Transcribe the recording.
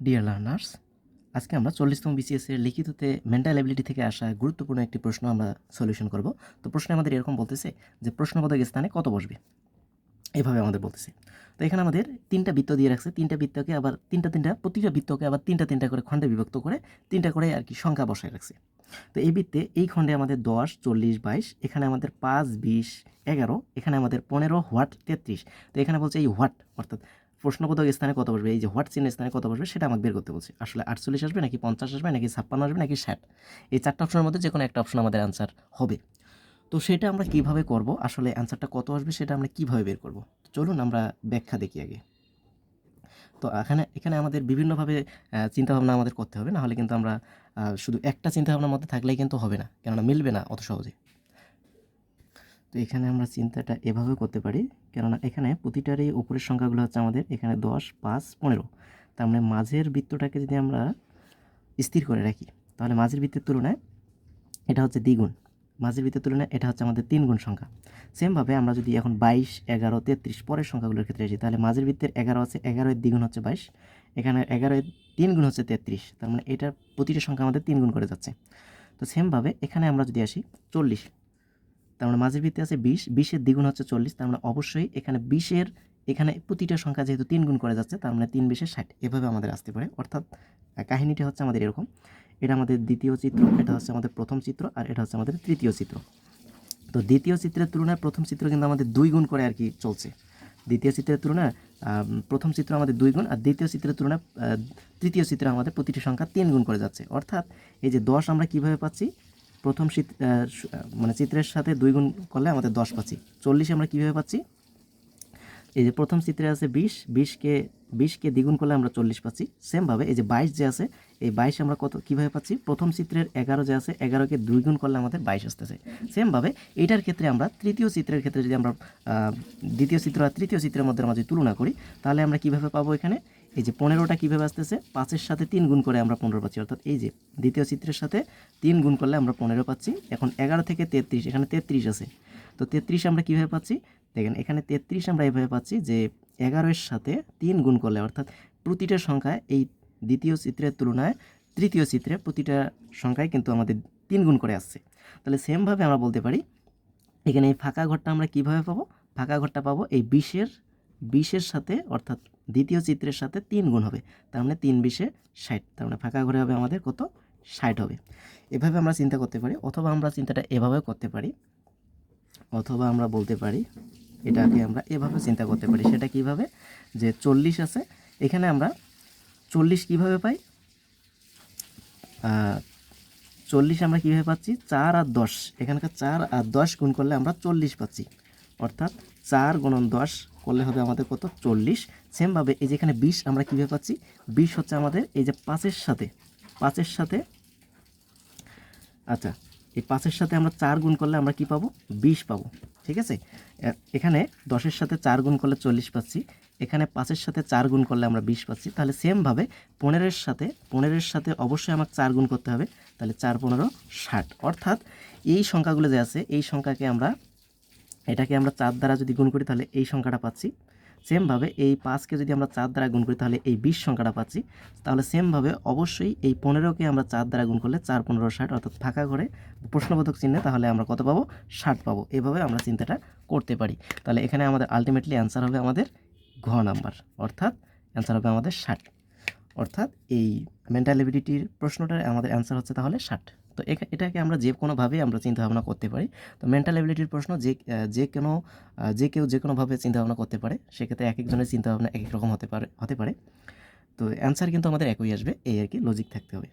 Dear learners আজকে আমরা চল্লিশতম BCS এর লিখিততে মেন্টাল এবিলিটি থেকে আসা গুরুত্বপূর্ণ একটি প্রশ্ন আমরা সলিউশন করব। তো প্রশ্নে আমাদের এরকম বলতেছে যে প্রশ্নবোধক স্থানে কত বসবে? এভাবে আমাদের বলতেছে। তো এখানে আমাদের তিনটা বৃত্ত দিয়ে রাখছে। তিনটা বৃত্তকে আবার তিনটা তিনটা, প্রতিটা বৃত্তকে আবার তিনটা তিনটা করে খণ্ডে বিভক্ত করে তিনটা করে আর কি সংখ্যা বসায় রাখছে। তো এই বৃত্তে এই খণ্ডে আমাদের দশ, চল্লিশ, বাইশ, এখানে আমাদের পাঁচ, বিশ, এগারো, এখানে আমাদের পনেরো, হোয়াট, তেত্রিশ। তো এখানে বলছে এই হোয়াট অর্থাৎ প্রশ্নবোধক স্থানে কত বসবে? এই যে হোয়াট চিহ্নের স্থানে কত বসবে সেটা আমাকে বের করতে বলছে। আসলে আটচল্লিশ আসবে নাকি পঞ্চাশ আসবে নাকি ছাপ্পান্ন আসবে নাকি ষাট? এই চারটা অপশনের মধ্যে যে কোনো একটা অপশন আমাদের অ্যান্সার হবে। তো সেটা আমরা কীভাবে করব? আসলে অ্যান্সারটা কত আসবে সেটা আমরা কীভাবে বের করব? চলুন আমরা ব্যাখ্যা দেখি আগে। তো এখানে এখানে আমাদের বিভিন্নভাবে চিন্তাভাবনা আমাদের করতে হবে। না হলে কিন্তু আমরা শুধু একটা চিন্তাভাবনার মধ্যে থাকলেই কিন্তু হবে না। কেননা মিলবে না অত সহজে। তো এখানে আমরা চিন্তাটা এভাবে করতে পারি, কেননা এখানে প্রতিটারই উপরের সংখ্যাগুলো হচ্ছে আমাদের এখানে দশ, পাঁচ, পনেরো। তার মানে মাঝের বৃত্তটাকে যদি আমরা স্থির করে রাখি, তাহলে মাঝের বৃত্তের তুলনায় এটা হচ্ছে দ্বিগুণ। মাঝের বৃত্তের তুলনায় এটা হচ্ছে আমাদের তিন গুণ সংখ্যা। সেমভাবে আমরা যদি এখন বাইশ, এগারো, তেত্রিশ পরের সংখ্যাগুলোর ক্ষেত্রে আসি, তাহলে মাঝের বৃত্তের এগারো আছে, এগারো এর দ্বিগুণ হচ্ছে বাইশ, এখানে এগারো এর তিন গুণ হচ্ছে তেত্রিশ। তার মানে এটার প্রতিটা সংখ্যা আমাদের তিন গুণ করে যাচ্ছে। তো সেমভাবে এখানে আমরা যদি আসি, চল্লিশ। তার মানে মাঝের ভিত্তি আছে বিশ, বিশের দ্বিগুণ হচ্ছে চল্লিশ, তার মানে অবশ্যই এখানে বিশের, এখানে প্রতিটা সংখ্যা যেহেতু তিন গুণ করে যাচ্ছে, তার মানে তিন বিশে ষাট, এভাবে আমাদের আসতে পারে। অর্থাৎ কাহিনীটা হচ্ছে আমাদের এরকম। এটা আমাদের দ্বিতীয় চিত্র, এটা হচ্ছে আমাদের প্রথম চিত্র, আর এটা হচ্ছে আমাদের তৃতীয় চিত্র। তো দ্বিতীয় চিত্রের তুলনায় প্রথম চিত্র কিন্তু আমাদের দুই গুণ করে আর কি চলছে। দ্বিতীয় চিত্রের তুলনায় প্রথম চিত্র আমাদের দুই গুণ আর দ্বিতীয় চিত্রের তুলনায় তৃতীয় চিত্রে আমাদের প্রতিটি সংখ্যা তিন গুণ করে যাচ্ছে। অর্থাৎ এই যে দশ আমরা কীভাবে পাচ্ছি? প্রথম আহ, মানে চিত্রের সাথে দুই গুণ করলে আমাদের দশ পাচ্ছি। চল্লিশ আমরা কীভাবে পাচ্ছি? এই যে প্রথম চিত্রে আছে বিশ বিশকে বিশকে দ্বিগুণ করলে আমরা চল্লিশ পাচ্ছি। সেমভাবে এই যে বাইশ যে আছে এই বাইশ আমরা কত কীভাবে পাচ্ছি? প্রথম চিত্রের এগারো যে আছে এগারোকে দুই গুণ করলে আমাদের বাইশ আসতেছে। সেমভাবে এটার ক্ষেত্রে আমরা তৃতীয় চিত্রের ক্ষেত্রে যদি আমরা দ্বিতীয় চিত্র আর তৃতীয় চিত্রের মধ্যে আমরা যদি তুলনা করি তাহলে আমরা কীভাবে পাবো এখানে? এই যে পনেরোটা কীভাবে আসতেছে? পাঁচের সাথে তিন গুণ করে আমরা পনেরো পাচ্ছি। অর্থাৎ এই যে দ্বিতীয় চিত্রের সাথে তিন গুণ করলে আমরা পনেরো পাচ্ছি। এখন এগারো থেকে তেত্রিশ, এখানে তেত্রিশ আছে। তো তেত্রিশ আমরা কীভাবে পাচ্ছি? দেখেন, এখানে তেত্রিশ আমরা এভাবে পাচ্ছি যে এগারোর সাথে তিন গুণ করলে, অর্থাৎ প্রতিটা সংখ্যায় এই দ্বিতীয় চিত্রের তুলনায় তৃতীয় চিত্রে প্রতিটা সংখ্যায় কিন্তু আমাদের তিন গুণ করে আসছে। তাহলে সেমভাবে আমরা বলতে পারি, এখানে এই ফাঁকা ঘরটা আমরা কীভাবে পাবো? ফাঁকা ঘরটা পাবো এই বিশের বিশের সাথে অর্থাৎ দ্বিতীয় চিত্রের সাথে তিন গুণ হবে। তার মানে তিন বিশে ষাট। তার মানে ফাঁকা ঘরে হবে আমাদের কত? ষাট হবে। এভাবে আমরা চিন্তা করতে পারি, অথবা আমরা চিন্তাটা এভাবেও করতে পারি, অথবা আমরা বলতে পারি, এটাকে আমরা এভাবে চিন্তা করতে পারি। সেটা কীভাবে? যে চল্লিশ আছে, এখানে আমরা চল্লিশ কীভাবে পাই? চল্লিশ আমরা কীভাবে পাচ্ছি? চার আর দশ। এখানকার চার আর দশ গুণ করলে আমরা চল্লিশ পাচ্ছি। অর্থাৎ চার গুণন দশ করলে হবে আমাদের কত? চল্লিশ। সেমভাবে এই যে এখানে বিশ আমরা কীভাবে পাচ্ছি? বিশ হচ্ছে আমাদের এই যে পাঁচের সাথে পাঁচের সাথে আচ্ছা এই পাঁচের সাথে আমরা চার গুণ করলে আমরা কি পাবো? বিশ পাবো, ঠিক আছে? এখানে দশের সাথে চার গুণ করলে চল্লিশ পাচ্ছি, এখানে পাঁচের সাথে চার গুণ করলে আমরা বিশ পাচ্ছি। তাহলে সেমভাবে পনেরোর সাথে পনেরোর সাথে অবশ্যই আমাকে চার গুণ করতে হবে, তাহলে চার, পনেরো, ষাট। অর্থাৎ এই সংখ্যাগুলো যে আছে, এই সংখ্যাকে আমরা এটাকে আমরা চার দ্বারা যদি গুণ করি তাহলে এই সংখ্যাটা পাচ্ছি। সেমভাবে এই পাঁচকে যদি আমরা চার দ্বারা গুণ করি তাহলে এই বিশ সংখ্যাটা পাচ্ছি। তাহলে সেমভাবে অবশ্যই এই পনেরোকে আমরা চার দ্বারা গুণ করলে চার, পনেরো, ষাট অর্থাৎ ফাঁকা ঘরে প্রশ্নবোধক চিহ্নে তাহলে আমরা কত পাবো? ষাট পাবো। এভাবে আমরা চিন্তাটা করতে পারি। তাহলে এখানে আমাদের আলটিমেটলি অ্যান্সার হবে আমাদের ঘ নাম্বার। অর্থাৎ অ্যান্সার হবে আমাদের ষাট। অর্থাৎ এই মেন্টাল এবিলিটির প্রশ্নটার আমাদের অ্যান্সার হচ্ছে তাহলে ষাট। তো এটাকে আমরা যে কোনোভাবেই আমরা চিন্তা ভাবনা করতে পারি। তো মেন্টাল এবিলিটির প্রশ্ন যে যে কোনো, যে কেউ যে কোনোভাবে চিন্তা ভাবনা করতে পারে, সেক্ষেত্রে এক একজনের চিন্তা ভাবনা এক এক রকম হতে পারে হতে পারে। তো অ্যান্সার কিন্তু আমাদের একই আসবে, এই আর কি লজিক থাকতে হবে।